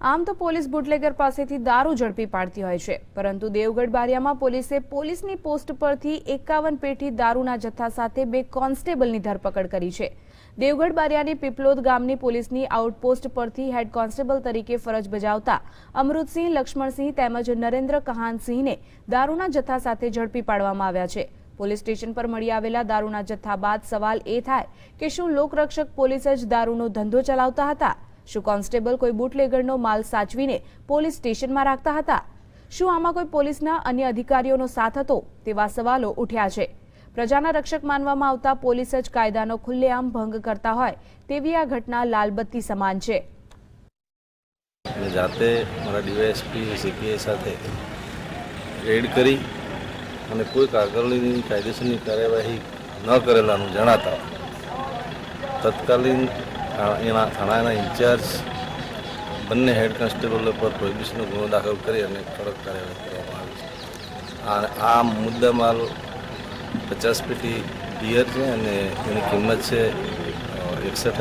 આમ તો police bootlegger પાસેથી દારૂ ઝડપી પાડતી હોય છે. પરંતુ દેવગઢ બારિયામાં પોલીસે પોલીસની પોસ્ટ પરથી એકાવન પેટી દારૂના જથ્થા સાથે બે કોન્સ્ટેબલની ધરપકડ કરી છે. દેવગઢ બારિયાની પીપલોદ ગામની પોલીસની આઉટપોસ્ટ પરથી હેડ કોન્સ્ટેબલ તરીકે ફરજ બજાવતા અમૃતસિંહ, લક્ષ્મણસિંહ તેમજ નરેન્દ્ર કહાનસિંહને દારૂના જથ્થા સાથે ઝડપી પાડવામાં આવ્યા છે. પોલીસ સ્ટેશન પર મળી આવેલા દારૂના જથ્થા બાદ સવાલ એ થાય કે શું લોકરક્ષક પોલીસ જ દારૂનો ધંધો ચલાવતા હતા? શું કોન્સ્ટેબલ કોઈ બુટલેગરનો માલ સાચવીને પોલીસ સ્ટેશનમાં રાખતા હતા? શું આમાં કોઈ પોલીસના અન્ય અધિકારીઓનો સાથ હતો? તેવા સવાલો ઉઠ્યા છે. પ્રજાના રક્ષક માનવામાં આવતા પોલીસ જ કાયદાનો ખુલ્લેઆમ ભંગ કરતા હોય તેવી આ ઘટના લાલબત્તી સમાન છે. જાતે મારા ડીવાયએસપી સીપીઆઈ સાથે રેડ કરી અને કોઈ કાગળની કાયદેસરની કાર્યવાહી ન કરેલાનું જણાતા તત્કાલીન એના થાણાના ઇન્ચાર્જ બંને હેડ કોન્સ્ટેબલ પર પ્રોહિબિશનનો ગુનો દાખલ કરી અને કડક કાર્યવાહી કરવામાં આવી છે. આ આ મુદ્દામાલ પચાસ પેટી બિયર છે અને એની કિંમત છે એકસઠ